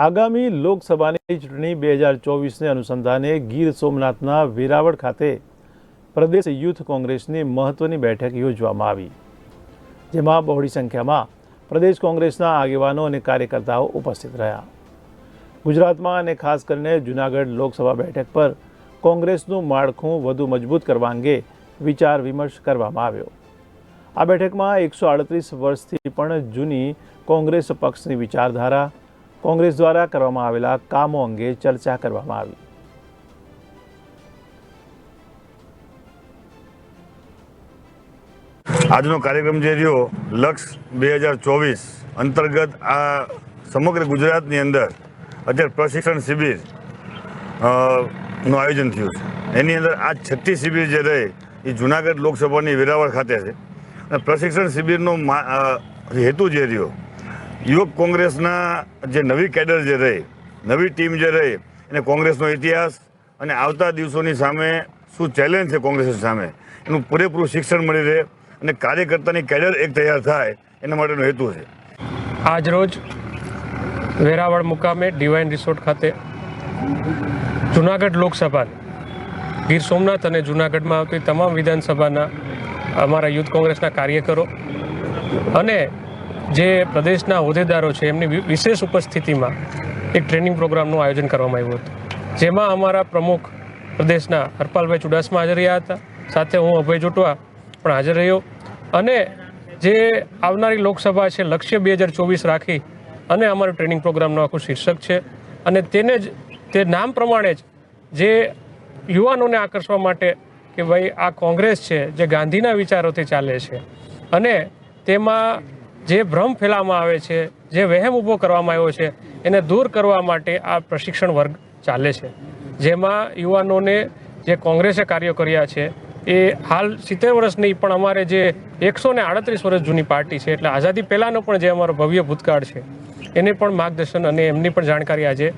આગામી લોકસભાની ચૂંટણી બે હજાર ચોવીસને અનુસંધાને ગીર સોમનાથના વેરાવળ ખાતે પ્રદેશ યુથ કોંગ્રેસની મહત્વની બેઠક યોજવામાં આવી, જેમાં બહોળી સંખ્યામાં પ્રદેશ કોંગ્રેસના આગેવાનો અને કાર્યકર્તાઓ ઉપસ્થિત રહ્યા. ગુજરાતમાં અને ખાસ કરીને જૂનાગઢ લોકસભા બેઠક પર કોંગ્રેસનું માળખું વધુ મજબૂત કરવા અંગે વિચાર વિમર્શ કરવામાં આવ્યો. આ બેઠકમાં એકસો આડત્રીસ વર્ષથી પણ જૂની કોંગ્રેસ પક્ષની વિચારધારા કોંગ્રેસ દ્વારા કરવામાં આવેલા કામો અંગે ચર્ચા કરવામાં આવી. આજનો કાર્યક્રમ જે રહ્યો, લક્ષ બે હજાર ચોવીસ અંતર્ગત આ સમગ્ર ગુજરાતની અંદર અત્યારે પ્રશિક્ષણ શિબિરનું આયોજન થયું છે. એની અંદર આ છઠ્ઠી શિબિર જે રહી, એ જુનાગઢ લોકસભાની વેરાવળ ખાતે છે. અને પ્રશિક્ષણ શિબિરનો હેતુ જે રહ્યો યુવક કોંગ્રેસના જે નવી કેડર જે રહી, નવી ટીમ જે રહી, એને કોંગ્રેસનો ઇતિહાસ અને આવતા દિવસોની સામે શું ચેલેન્જ છે કોંગ્રેસ સામે, એનું પૂરેપૂરું શિક્ષણ મળી રહે અને કાર્યકર્તાની કેડર એક તૈયાર થાય, એના માટેનો હેતુ છે. આજ રોજ વેરાવળ મુકામે ડિવાઇન રિસોર્ટ ખાતે જુનાગઢ લોકસભા ગીર સોમનાથ અને જુનાગઢમાં આવતી તમામ વિધાનસભાના અમારા યુથ કોંગ્રેસના કાર્યકરો અને જે પ્રદેશના હોદ્દેદારો છે, એમની વિશેષ ઉપસ્થિતિમાં એક ટ્રેનિંગ પ્રોગ્રામનું આયોજન કરવામાં આવ્યું હતું. જેમાં અમારા પ્રમુખ પ્રદેશના હરપાલભાઈ ચુડાસમા હાજર રહ્યા હતા. સાથે હું અભય જોટવા પણ હાજર રહ્યો. અને જે આવનારી લોકસભા છે, લક્ષ્ય બે હજાર ચોવીસ રાખી અને અમારું ટ્રેનિંગ પ્રોગ્રામનું આખું શીર્ષક છે. અને તેને જ, તે નામ પ્રમાણે જ જે યુવાનોને આકર્ષવા માટે કે ભાઈ આ કોંગ્રેસ છે, જે ગાંધીના વિચારોથી ચાલે છે. અને તેમાં જે ભ્રમ ફેલાવવામાં આવે છે, જે વહેમ ઊભો કરવામાં આવ્યો છે, એને દૂર કરવા માટે આ પ્રશિક્ષણ વર્ગ ચાલે છે. જેમાં યુવાનોને જે કોંગ્રેસે કાર્યો કર્યા છે, એ હાલ સિત્તેર વર્ષ નહીં પણ અમારે જે એકસો ને આડત્રીસ વર્ષ જૂની પાર્ટી છે, એટલે આઝાદી પહેલાંનો પણ જે અમારો ભવ્ય ભૂતકાળ છે, એને પણ માર્ગદર્શન અને એમની પણ જાણકારી આજે